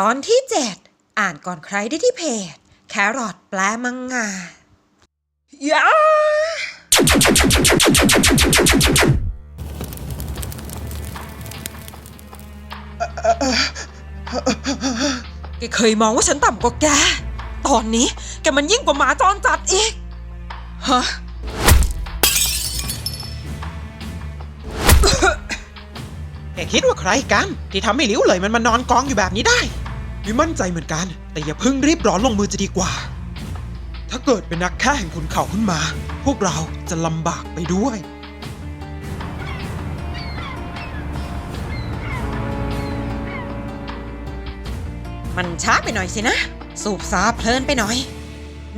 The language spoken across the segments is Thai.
ตอนที่เจ็ดอ่านก่อนใครได้ที่เพจ แครอทแปลมังงะยาแกเคยมองว่าฉันต่ำกว่าแก ตอนนี้แกมันยิ่งกว่าหมาจรจัดอีก ฮะแกคิดว่าใครกันที่ทำให้หลิวเลยมันมานอนกองอยู่แบบนี้ได้ มีมั่นใจเหมือนกัน แต่อย่าเพิ่งรีบร้อนลงมือจะดีกว่า ถ้าเกิดเป็นนักแค่แห่งขุนเขาขึ้นมา พวกเราจะลำบากไปด้วย มันช้าไปหน่อยสินะ สูบซาเพลินไปหน่อย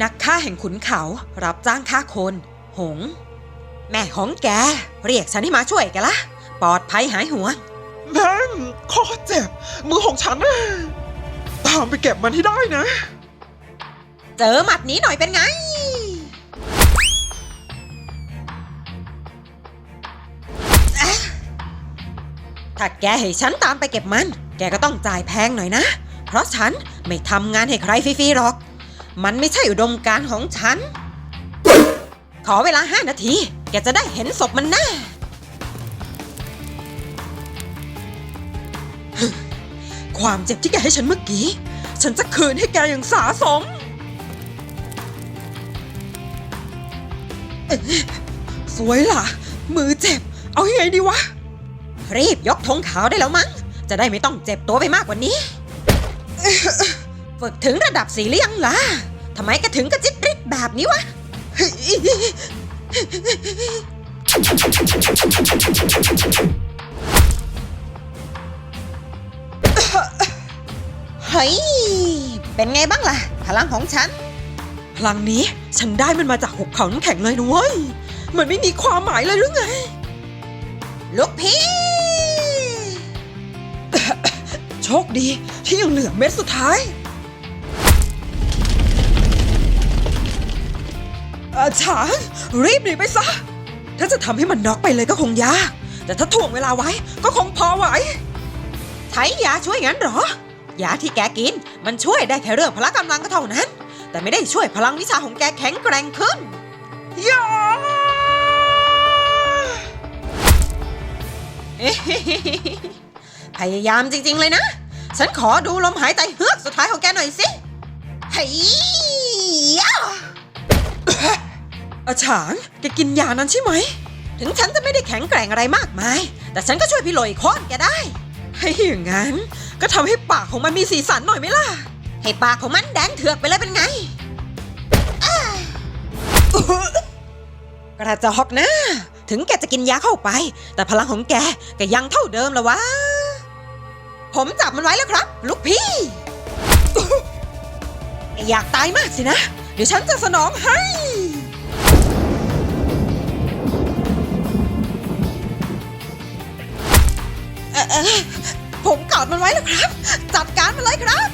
นักฆ่าแห่งขุนเขารับจ้างฆ่าคน หง แม่ของแก เรียกฉันให้มาช่วยแกละ ปลอดภัยหายห่วงแม่งข้อเจ็บ มือของฉันน่ะตามไปเก็บมันให้ได้นะ เจอหมัดนี้หน่อยเป็นไง ถ้าแกให้ฉันตามไปเก็บมัน แกก็ต้องจ่ายแพงหน่อยนะ เพราะฉันไม่ทำงานให้ใครฟรีๆหรอก มันไม่ใช่อุดมการณ์ของฉัน ขอเวลาห้านาที แกจะได้เห็นศพมันแน่ความเจ็บที่แกให้ฉันเมื่อกี้ ฉันจะคืนให้แกอย่างสาสมเอ๊ะสวยล่ะ มือเจ็บ เอายังไงดีวะ รีบยกธงขาวได้แล้วมั้ง จะได้ไม่ต้องเจ็บตัวไปมากกว่านี้เอ๊ะฝึกถึงระดับสีหรือยังล่ะทำไมก็ถึงกระจิตริดแบบนี้วะ เฮ้ย เป็นไงบ้างล่ะ พลังของฉัน พลังนี้ฉันได้มันมาจากหุบเขาน้ำแข็งเลยนะเว้ย มันไม่มีความหมายเลยหรือไง ลูกพี่ โชคดีที่ยังเหลือเม็ดสุดท้ายอาฉางรีบหนีไปซะ ถ้าจะทำให้มันน็อกไปเลยก็คงยาก แต่ถ้าถ่วงเวลาไว้ก็คงพอไหว ใช้ยาช่วยงั้นเหรอ ยาที่แกกิน มันช่วยได้แค่เรื่องพละกำลังก็เท่านั้น แต่ไม่ได้ช่วยพลังวิชาของแกแข็งแกร่งขึ้นยาพยายามจริง ๆ เลยนะ ฉันขอดูลมหายใจเฮือกสุดท้ายของแกหน่อยสิเฮ้ยยาอาฉางแกกินยานั้นใช่ไหม ถึงฉันจะไม่ได้แข็งแกร่งอะไรมากมาย แต่ฉันก็ช่วยพี่โหลยโค้อนแกได้ ให้อย่างนั้น ก็ทำให้ปากของมันมีสีสันหน่อยไหมล่ะ ให้ปากของมันแดงเถือกไปเลยเป็นไงอ้ากระจอกนะ ถึงแกจะกินยาเข้าไป แต่พลังของแกก็ยังเท่าเดิมละวะ ผมจับมันไว้แล้วครับ ลูกพี่อยากตายมากสินะ เดี๋ยวฉันจะสนองให้ เอ่อเอ่อ ผมกอดมันไว้แล้วครับ จัดการมันเลยครับ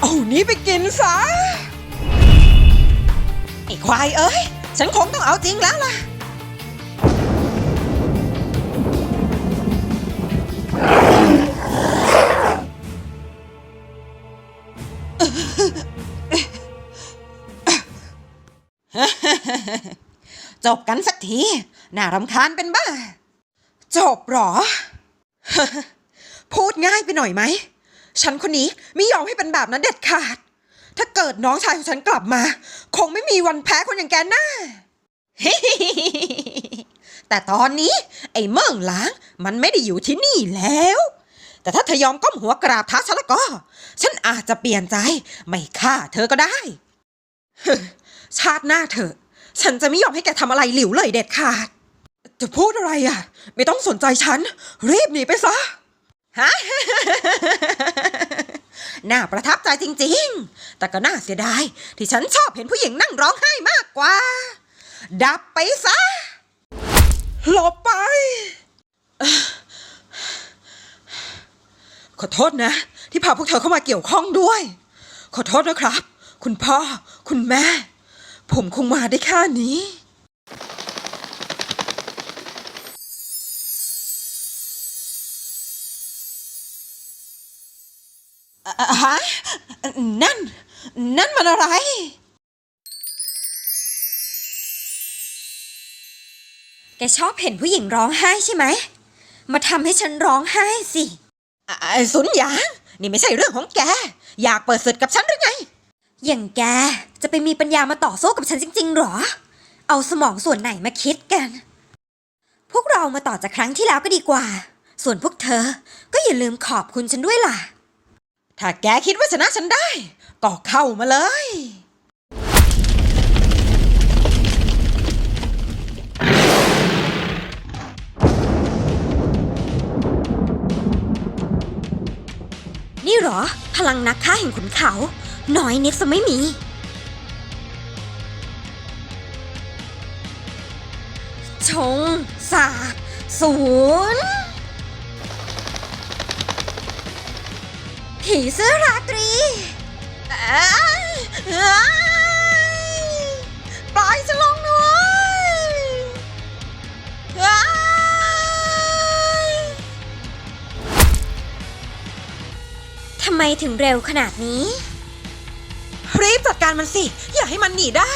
เอานี้ไปกินซะไอ้ควายเอ้ย ฉันคงต้องเอาจริงแล้วล่ะ จบกันสักที น่ารำคาญเป็นบ้า จบหรอ พูดง่ายไปหน่อยไหม ฉันคนนี้ไม่ยอมให้เป็นแบบนั้นเด็ดขาด ถ้าเกิดน้องชายของฉันกลับมา คงไม่มีวันแพ้คนอย่างแกแน่แต่ตอนนี้ ไอ้เมิ่งหลาง มันไม่ได้อยู่ที่นี่แล้ว แต่ถ้าเธอยอมก้มหัวกราบเท้าฉันแล้วก็ ฉันอาจจะเปลี่ยนใจ ไม่ฆ่าเธอก็ได้ ชาติหน้าเถอะฉันจะไม่ยอมให้แกทำอะไรหลิวเลยเด็ดขาด จะพูดอะไรอะ ไม่ต้องสนใจฉัน รีบหนีไปซะ ฮะน่าประทับใจจริงๆ แต่ก็น่าเสียดาย ที่ฉันชอบเห็นผู้หญิงนั่งร้องไห้มากกว่า ดับไปซะ หลบไป ขอโทษนะ ที่พาพวกเธอเข้ามาเกี่ยวข้องด้วย ขอโทษนะครับ คุณพ่อ คุณแม่ ผมคงมาได้แค่นี้ ฮะนั่น นั่นมันอะไร แกชอบเห็นผู้หญิงร้องไห้ใช่ไหม มาทำให้ฉันร้องไห้สิอะไอ้สุนหยาง นี่ไม่ใช่เรื่องของแก อยากเปิดศึกกับฉันหรือไง อย่างแกจะไปมีปัญญามาต่อสู้กับฉันจริง ๆ หรอ เอาสมองส่วนไหนมาคิดกัน พวกเรามาต่อจากครั้งที่แล้วก็ดีกว่า ส่วนพวกเธอก็อย่าลืมขอบคุณฉันด้วยล่ะ ถ้าแกคิดว่าชนะฉันได้ ก็เข้ามาเลย นี่เหรอ พลังนักฆ่าแห่งขุนเขา น้อยนิดจะไม่มี ชงสาบศูนย์ ผีเสื้อราตรีเอ้ยเอ้ยปล่อยฉันลงด้วยเอ้ยทำไมถึงเร็วขนาดนี้ รีบจัดการมันสิ อย่าให้มันหนีได้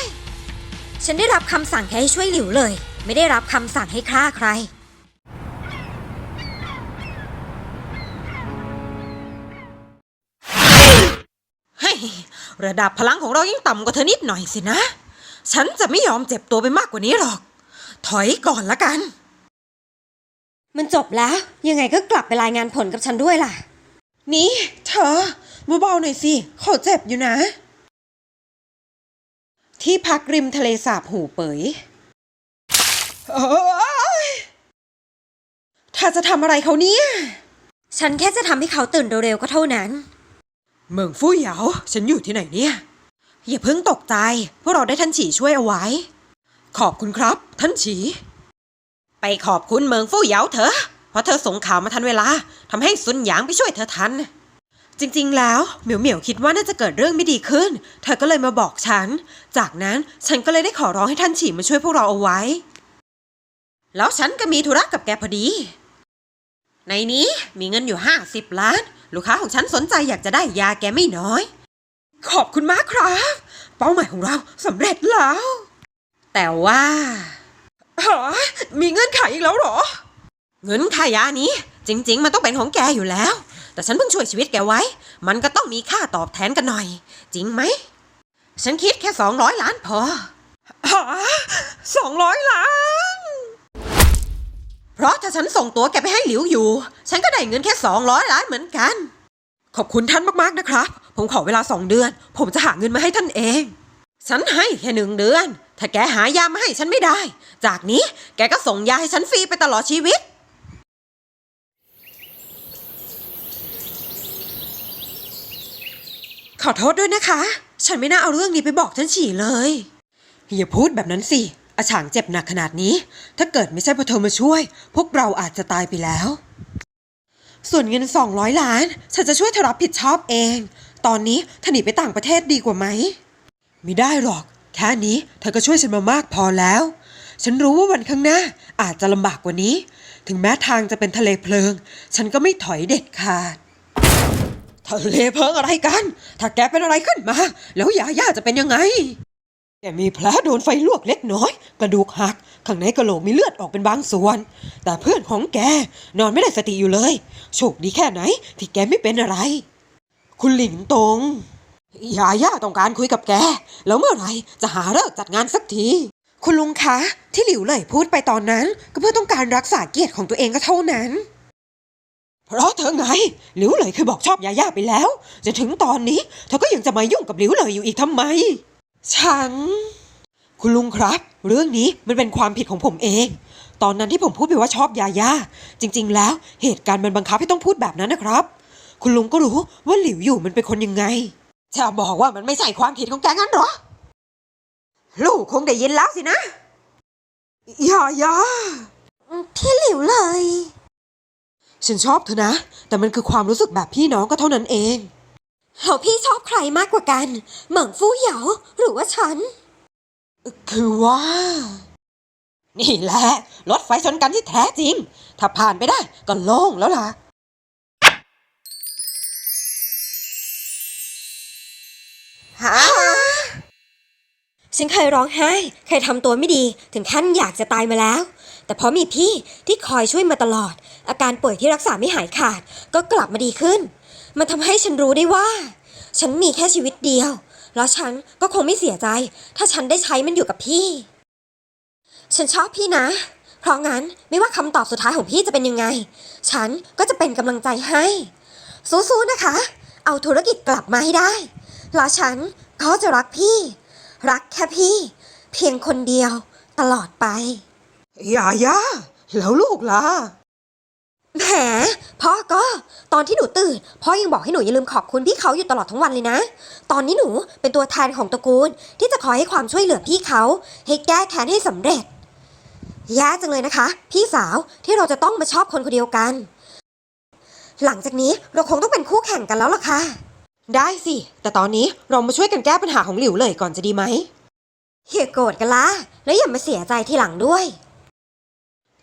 ฉันได้รับคำสั่งแค่ให้ช่วยหลิวเลย ไม่ได้รับคำสั่งให้ฆ่าใคร ระดับพลังของเรายิ่งต่ำกว่าเธอนิดหน่อยสินะ ฉันจะไม่ยอมเจ็บตัวไปมากกว่านี้หรอก ถอยก่อนละกัน มันจบแล้ว ยังไงก็กลับไปรายงานผลกับฉันด้วยล่ะ นี่ เธอเบาๆหน่อยสิเขาเจ็บอยู่นะ ที่พักริมทะเลสาบหูเป๋ยเอ้ยถ้าจะทำอะไรเขาเนี่ย ฉันแค่จะทำให้เขาตื่นเร็วๆก็เท่านั้น เมืองฟู่เหยาฉันอยู่ที่ไหนเนี่ย อย่าเพิ่งตกใจ พวกเราได้ท่านฉีช่วยเอาไว้ ขอบคุณครับ ท่านฉี ไปขอบคุณเมืองฟู่เหยาเถอะเพราะเธอส่งข่าวมาทันเวลาทำให้ซุนหยางไปช่วยเธอทัน จริงๆ แล้วเหมียวเหมียวคิดว่าน่าจะเกิดเรื่องไม่ดีขึ้น เธอก็เลยมาบอกฉัน จากนั้นฉันก็เลยได้ขอร้องให้ท่านฉีมาช่วยพวกเราเอาไว้ แล้วฉันก็มีธุระกับแกพอดี ในนี้มีเงินอยู่ห้าสิบล้าน ลูกค้าของฉันสนใจอยากจะได้ยาแกไม่น้อย ขอบคุณมากครับ เป้าหมายของเราสำเร็จแล้ว แต่ว่าฮะมีเงื่อนไขอีกแล้วเหรอ เงินค่ายานี้ จริง ๆ มันต้องเป็นของแกอยู่แล้ว แต่ฉันเพิ่งช่วยชีวิตแกไว้ มันก็ต้องมีค่าตอบแทนกันหน่อย จริงไหม ฉันคิดแค่สองร้อยล้านพอฮะสองร้อยล้าน เพราะถ้าฉันส่งตัวแกไปให้หลิวอยู่ ฉันก็ได้เงินแค่สองร้อยล้านเหมือนกัน ขอบคุณท่านมากๆนะครับ ผมขอเวลาสองเดือน ผมจะหาเงินมาให้ท่านเอง ฉันให้แค่หนึ่งเดือน ถ้าแกหายามาให้ฉันไม่ได้ จากนี้แกก็ส่งยาให้ฉันฟรีไปตลอดชีวิตขอโทษด้วยนะคะ ฉันไม่น่าเอาเรื่องนี้ไปบอกท่านฉี่เลย อย่าพูดแบบนั้นสิ อาฉางเจ็บหนักขนาดนี้ ถ้าเกิดไม่ใช่เพราะเธอมาช่วย พวกเราอาจจะตายไปแล้ว ส่วนเงิน 200 ล้าน ฉันจะช่วยเธอรับผิดชอบเอง ตอนนี้เธอหนีไปต่างประเทศดีกว่าไหมไม่ได้หรอก แค่นี้เธอก็ช่วยฉันมามากพอแล้ว ฉันรู้ว่าวันข้างหน้าอาจจะลำบากกว่านี้ ถึงแม้ทางจะเป็นทะเลเพลิง ฉันก็ไม่ถอยเด็ดขาดทะเลเพลิงอะไรกัน ถ้าแกเป็นอะไรขึ้นมา แล้วยาย่าจะเป็นยังไง แกมีแผลโดนไฟลวกเล็กน้อย กระดูกหัก ข้างในกระโหลกมีเลือดออกเป็นบางส่วน แต่เพื่อนของแกนอนไม่ได้สติอยู่เลย โชคดีแค่ไหน ที่แกไม่เป็นอะไร คุณหลิงตงยาย่าต้องการคุยกับแก แล้วเมื่อไหร่จะหาเลิกจัดงานสักที คุณลุงคะ ที่หลิวเลยพูดไปตอนนั้น ก็เพื่อต้องการรักษาเกียรติของตัวเองก็เท่านั้น เพราะเธอไงหลิวเลยเคยบอกชอบยาย่าไปแล้วจนถึงตอนนี้เธอก็ยังจะมายุ่งกับหลิวเลยอยู่อีกทำไม ฉัน คุณลุงครับ เรื่องนี้มันเป็นความผิดของผมเอง ตอนนั้นที่ผมพูดไปว่าชอบยาย่าจริง ๆ แล้วเหตุการณ์มันบังคับให้ต้องพูดแบบนั้นนะครับ คุณลุงก็รู้ว่าหลิวอยู่มันเป็นคนยังไงจะบอกว่ามันไม่ใช่ความผิดของแกงั้นเหรอ ลูกคงได้ยินแล้วสินะยาย่าพี่หลิวเลย ฉันชอบเธอนะ แต่มันคือความรู้สึกแบบพี่น้องก็เท่านั้นเอง แล้วพี่ชอบใครมากกว่ากันเหมิงฟู่เหยาหรือว่าฉัน คือว่า นี่แหละ รถไฟชนกันที่แท้จริง ถ้าผ่านไปได้ก็โล่งแล้วล่ะ ฮะ ฉันเคยร้องไห้ เคยทำตัวไม่ดี ถึงขั้นอยากจะตายมาแล้ว แต่เพราะมีพี่ที่คอยช่วยมาตลอด อาการป่วยที่รักษาไม่หายขาด ก็กลับมาดีขึ้น มันทำให้ฉันรู้ได้ว่า ฉันมีแค่ชีวิตเดียว แล้วฉันก็คงไม่เสียใจ ถ้าฉันได้ใช้มันอยู่กับพี่ ฉันชอบพี่นะ เพราะงั้นไม่ว่าคำตอบสุดท้ายของพี่จะเป็นยังไง ฉันก็จะเป็นกำลังใจให้ สู้ๆนะคะ เอาธุรกิจกลับมาให้ได้ แล้วฉันก็จะรักพี่ รักแค่พี่ เพียงคนเดียวตลอดไปยาย่าแล้วลูกล่ะ แหมพ่อก็ตอนที่หนูตื่นพ่อยังบอกให้หนูอย่าลืมขอบคุณพี่เขาอยู่ตลอดทั้งวันเลยนะ ตอนนี้หนูเป็นตัวแทนของตระกูล ที่จะคอยให้ความช่วยเหลือพี่เขา ให้แก้แค้นให้สำเร็จแย่จังเลยนะคะ พี่สาวที่เราจะต้องมาชอบคนคนเดียวกัน หลังจากนี้เราคงต้องเป็นคู่แข่งกันแล้วล่ะค่ะ ได้สิ แต่ตอนนี้เรามาช่วยกันแก้ปัญหาของหลิวเลยก่อนจะดีไหมอย่าโกรธกันละแล้วอย่ามาเสียใจทีหลังด้วย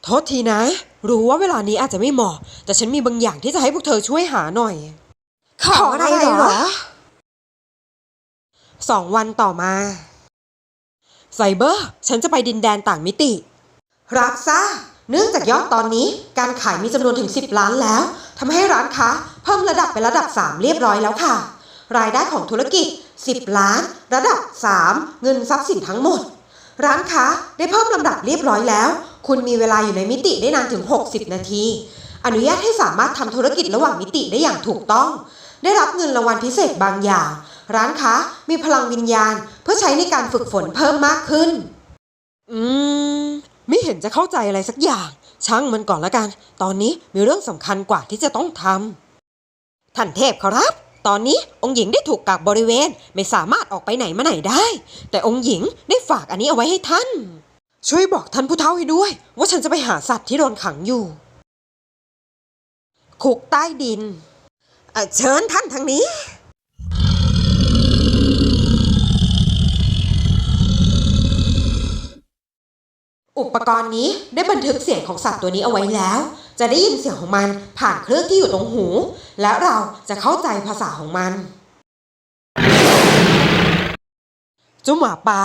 ทษทีนะ รู้ว่าเวลานี้อาจจะไม่เหมาะ แต่ฉันมีบางอย่างที่จะให้พวกเธอช่วยหาหน่อย ของอะไรเหรอสองวันต่อมา ไซเบอร์ ฉันจะไปดินแดนต่างมิติ รับซะ เนื่องจากยอดตอนนี้การขายมีจำนวนถึง 10 ล้านแล้วทำให้ร้านค้าเพิ่มระดับเป็นระดับ 3 เรียบร้อยแล้วค่ะ รายได้ของธุรกิจ 10 ล้าน ระดับ 3 เงินทรัพย์สินทั้งหมด ร้านค้าได้เพิ่มลำดับเรียบร้อยแล้ว คุณมีเวลาอยู่ในมิติได้นานถึง 60 นาที อนุญาตให้สามารถทำธุรกิจระหว่างมิติได้อย่างถูกต้อง ได้รับเงินรางวัลพิเศษบางอย่าง ร้านค้ามีพลังวิญญาณ เพื่อใช้ในการฝึกฝนเพิ่มมากขึ้น อืม ไม่เห็นจะเข้าใจอะไรสักอย่าง ช่างมันก่อนละกัน ตอนนี้มีเรื่องสำคัญกว่าที่จะต้องทำท่านเทพครับตอนนี้องค์หญิงได้ถูกกักบริเวณไม่สามารถออกไปไหนมาไหนได้ แต่องค์หญิงได้ฝากอันนี้เอาไว้ให้ท่าน ช่วยบอกท่านผู้เฒ่าให้ด้วย ว่าฉันจะไปหาสัตว์ที่โดนขังอยู่ คุกใต้ดินเเชิญท่านทางนี้ อุปกรณ์นี้ได้บันทึกเสียงของสัตว์ตัวนี้เอาไว้แล้ว จะได้ยินเสียงของมันผ่านเครื่องที่อยู่ตรงหู และเราจะเข้าใจภาษาของมันจ้าหมาป่า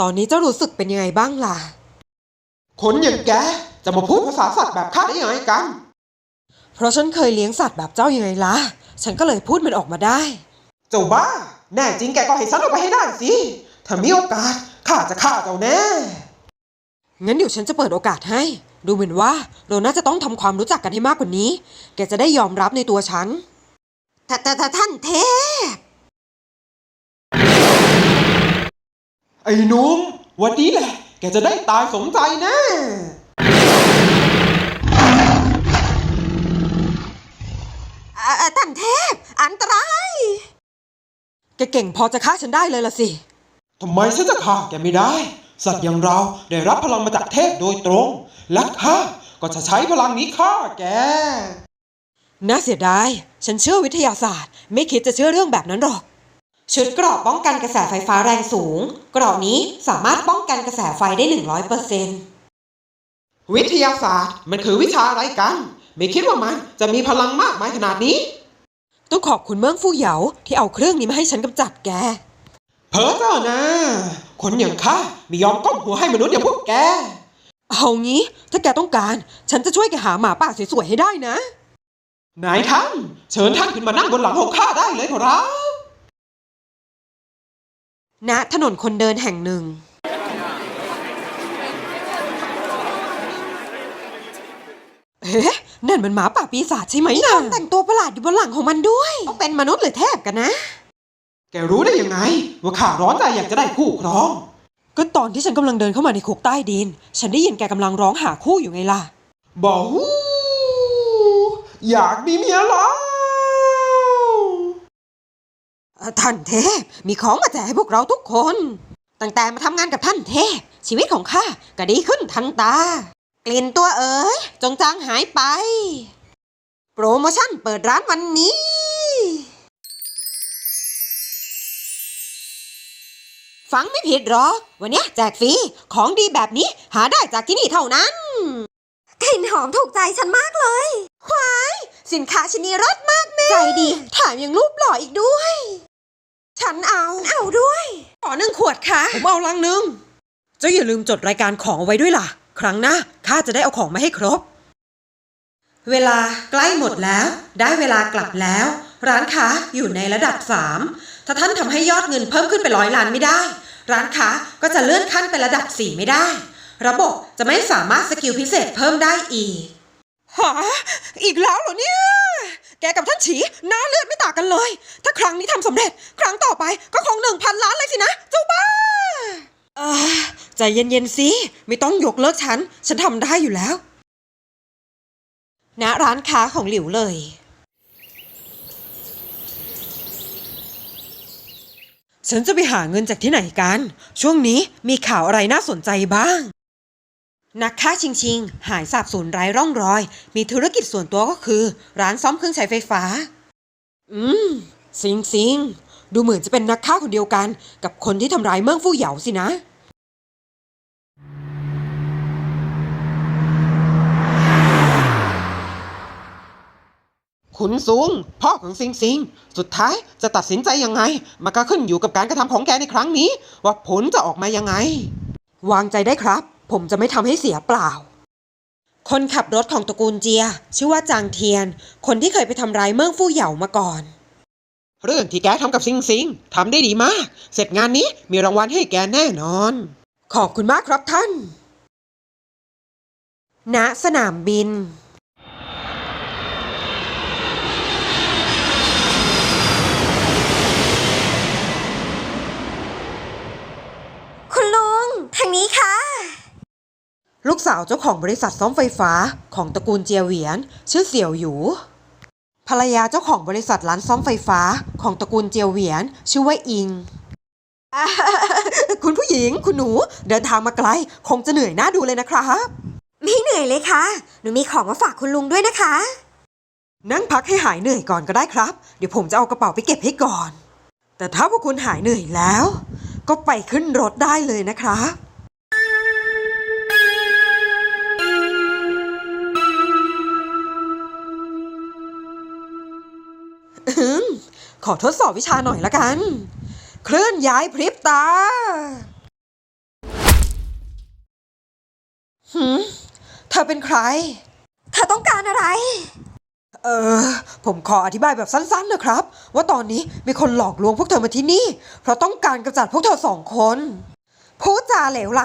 ตอนนี้เจ้ารู้สึกเป็นยังไงบ้างล่ะ คนอย่างแกจะมาพูดภาษาสัตว์แบบข้าได้ยังไงกัน เพราะฉันเคยเลี้ยงสัตว์แบบเจ้ายังไงล่ะ ฉันก็เลยพูดมันออกมาได้ เจ้าบ้า แน่จริงแกก็ให้ฉันออกไปให้ได้สิ ถ้ามีโอกาสข้าจะฆ่าเจ้าแน่ งั้นเดี๋ยวฉันจะเปิดโอกาสให้ ดูเหมือนว่าเราน่าจะต้องทำความรู้จักกันให้มากกว่านี้ แกจะได้ยอมรับในตัวฉันแต่แต่แต่ท่านเทพ ไอ้หนุ่มวันนี้แหละ แกจะได้ตายสมใจแน่อ่าอ่าท่านเทพ อันตราย แกเก่งพอจะฆ่าฉันได้เลยล่ะสิ ทำไมฉันจะฆ่าแกไม่ได้ สัตว์อย่างเราได้รับพลังมาจากเทพโดยตรง และข้าก็จะใช้พลังนี้ฆ่าแก น่าเสียดาย ฉันเชื่อวิทยาศาสตร์ ไม่คิดจะเชื่อเรื่องแบบนั้นหรอก ชุดเกราะป้องกันกระแสไฟฟ้าแรงสูง เกราะนี้สามารถป้องกันกระแสไฟได้ 100%เปอร์เซ็นต์วิทยาศาสตร์มันคือวิชาอะไรกัน ไม่คิดว่ามันจะมีพลังมากมายขนาดนี้ ต้องขอบคุณเมืองฟู่เหยาที่เอาเครื่องนี้มาให้ฉันกำจัดแก เพ้อเจ้านะ คนอย่างข้าไม่ยอมก้มหัวให้มนุษย์อย่างพวกแก เอางี้ ถ้าแกต้องการ ฉันจะช่วยแกหาหมาป่าสวยๆให้ได้นะ นายท่านเชิญท่านขึ้นมานั่งบนหลังของข้าได้เลยขอรับ ณถนนคนเดินแห่งหนึ่ง เอ๊ะนั่นมันหมาป่าปีศาจใช่ไหมนะแต่งตัวประหลาดอยู่บนหลังของมันด้วยต้องเป็นมนุษย์หรือเทพกันนะ แกรู้ได้ยังไง ว่าข้าร้อนใจอยากจะได้คู่ครอง ก็ตอนที่ฉันกำลังเดินเข้ามาในคุกใต้ดิน ฉันได้ยินแกกำลังร้องหาคู่อยู่ไงล่ะ บอกฮู้อยากมีเมียแล้วเอ่อ ท่านเทพ มีของมาแจกให้พวกเราทุกคน ตั้งแต่มาทำงานกับท่านเทพ ชีวิตของข้าก็ดีขึ้นทันตา กลิ่นตัวเอ๋ยจงจางหายไป โปรโมชั่นเปิดร้านวันนี้ ฟังไม่ผิดหรอกวันนี้แจกฟรี ของดีแบบนี้หาได้จากที่นี่เท่านั้น กลิ่นหอมถูกใจฉันมากเลยว้า สินค้าชนิดรสมากแม่ใจดีแถมยังรูปหล่ออีกด้วยใช่ฉันเอาเอาด้วยขอหนึ่งขวดค่ะ ผมเอาลังหนึง เจ้าอย่าลืมจดรายการของเอาไว้ด้วยล่ะ ครั้งหน้าข้าจะได้เอาของมาให้ครบ เวลาใกล้หมดแล้ว ได้เวลากลับแล้ว ร้านค้าอยู่ในระดับ 3 ถ้าท่านทำให้ยอดเงินเพิ่มขึ้นไปร้อยล้านไม่ได้ ร้านค้าก็จะเลื่อนขั้นเป็นระดับ 4 ไม่ได้ ระบบจะไม่สามารถสกิลพิเศษเพิ่มได้อีก หาอีกแล้วเหรอเนี่ย แกกับท่านฉีหน้าเลือดไม่ต่างกันเลย ถ้าครั้งนี้ทำสำเร็จ ครั้งต่อไปก็คงหนึ่งพันล้านเลยสินะ เจ้าบ้าอ่าใจเย็นๆสิ ไม่ต้องยกเลิกฉัน ฉันทำได้อยู่แล้ว ณร้านค้าของหลิวเลย ฉันจะไปหาเงินจากที่ไหนกัน ช่วงนี้มีข่าวอะไรน่าสนใจบ้าง นักฆ่าชิงชิง หายสาบสูญไร้ร่องรอย มีธุรกิจส่วนตัวก็คือ ร้านซ่อมเครื่องใช้ไฟฟ้า อืมซิงซิงดูเหมือนจะเป็นนักฆ่าคนเดียวกัน กับคนที่ทำร้ายเมืองฟู่เหยาสินะ ขุนสูง พ่อของซิงซิง สุดท้ายจะตัดสินใจยังไง มันก็ขึ้นอยู่กับการกระทำของแกในครั้งนี้ ว่าผลจะออกมายังไง วางใจได้ครับ ผมจะไม่ทำให้เสียเปล่า คนขับรถของตระกูลเจีย ชื่อว่าจางเทียน คนที่เคยไปทำร้ายเมืองฟู่เหยามาก่อน เรื่องที่แกทำกับซิงซิงทำได้ดีมาก เสร็จงานนี้มีรางวัลให้แกแน่นอน ขอบคุณมากครับท่านณสนามบินคุณลุง ทางนี้ค่ะ ลูกสาวเจ้าของบริษัทซ่อมไฟฟ้าของตระกูลเจียเหวียน ชื่อเสี่ยวหยูภรรยาเจ้าของบริษัทร้านซ่อมไฟฟ้าของตระกูลเจียวเหวียน ชื่อว่าอิงอ่าคุณผู้หญิงคุณหนูเดินทางมาไกล คงจะเหนื่อยหน้าดูเลยนะครับไม่เหนื่อยเลยค่ะ หนูมีของมาฝากคุณลุงด้วยนะคะ นั่งพักให้หายเหนื่อยก่อนก็ได้ครับ เดี๋ยวผมจะเอากระเป๋าไปเก็บให้ก่อน แต่ถ้าพวกคุณหายเหนื่อยแล้ว ก็ไปขึ้นรถได้เลยนะครับ ขอทดสอบวิชาหน่อยละกัน เคลื่อนย้ายพริบตาหืมเธอเป็นใคร เธอต้องการอะไร เออ ผมขออธิบายแบบสั้นๆนะครับ ว่าตอนนี้มีคนหลอกลวงพวกเธอมาที่นี่ เพราะต้องการกำจัดพวกเธอสองคนพูดจาเหลวไหล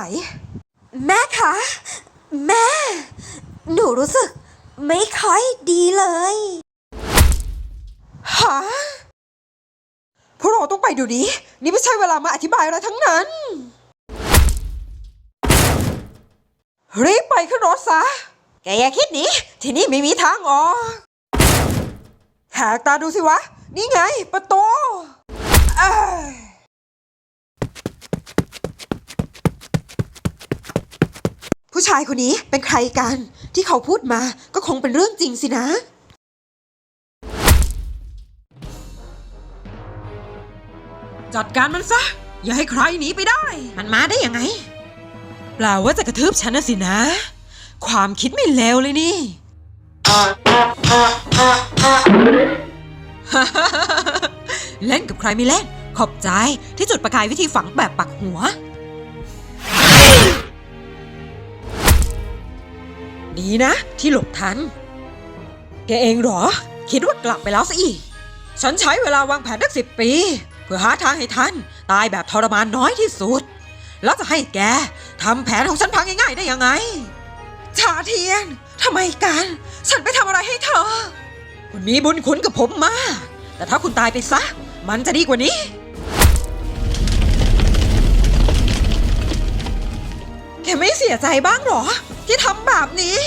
แม่คะ แม่ หนูรู้สึก ไม่ค่อยดีเลย ฮะ พวกเราต้องไปเดูนี้ นี่ไม่ใช่เวลามาอธิบายอะไรทั้งนั้น รีบไปขึ้นรถซะ แกอย่าคิดหนีที่นี่ไม่มีทางออกแหกตาดูสิวะ นี่ไง ประตูผู้ชายคนนี้เป็นใครกัน ที่เขาพูดมาก็คงเป็นเรื่องจริงสินะ จัดการมันซะ อย่าให้ใครหนีไปได้ มันมาได้ยังไง เปล่าว่าจะกระทืบฉันนะสินะ ความคิดไม่เลวเลยนี่ เล่นกับใครไม่เล่น ขอบใจที่จุดประกายวิธีฝังแบบปักหัว ดีนะ ที่หลบทัน แกเองเหรอ คิดว่ากลับไปแล้วซะอีก ฉันใช้เวลาวางแผนตั้งสิบปีเพื่อหาทางให้ท่านตายแบบทรมานน้อยที่สุด แล้วจะให้แกทำแผนของฉันพังง่ายๆได้ยังไงชาเทียนทำไมกัน ฉันไปทำอะไรให้เธอ คุณมีบุญคุณกับผมมาก แต่ถ้าคุณตายไปซะ มันจะดีกว่านี้ แกไม่เสียใจบ้างหรอ ที่ทำแบบนี้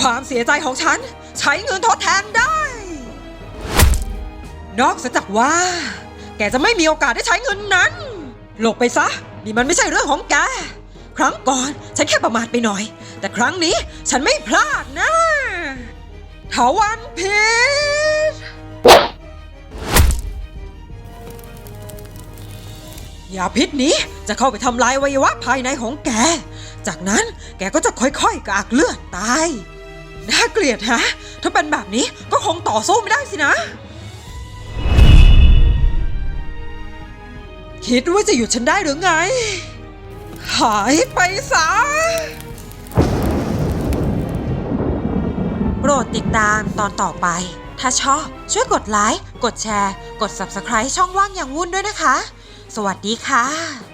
ความเสียใจของฉัน ใช้เงินทดแทนได้ นอกจากว่า แกจะไม่มีโอกาสได้ใช้เงินนั้น หลบไปซะ นี่มันไม่ใช่เรื่องของแก ครั้งก่อนฉันแค่ประมาทไปหน่อย แต่ครั้งนี้ฉันไม่พลาดนะเถาวันพิษยาพิษนี้จะเข้าไปทำลายวัยวะภายในของแก จากนั้นแกก็จะค่อยๆกากเลือดตาย น่าเกลียดฮะ ถ้าเป็นแบบนี้ก็คงต่อสู้ไม่ได้สินะ คิดว่าจะหยุดฉันได้หรือไง หายไปซะโปรดติดตามตอนต่อไป ถ้าชอบช่วยกดไลค์ กดแชร์ กด Subscribe ช่องว่างอย่างวุ่นด้วยนะคะ สวัสดีค่ะ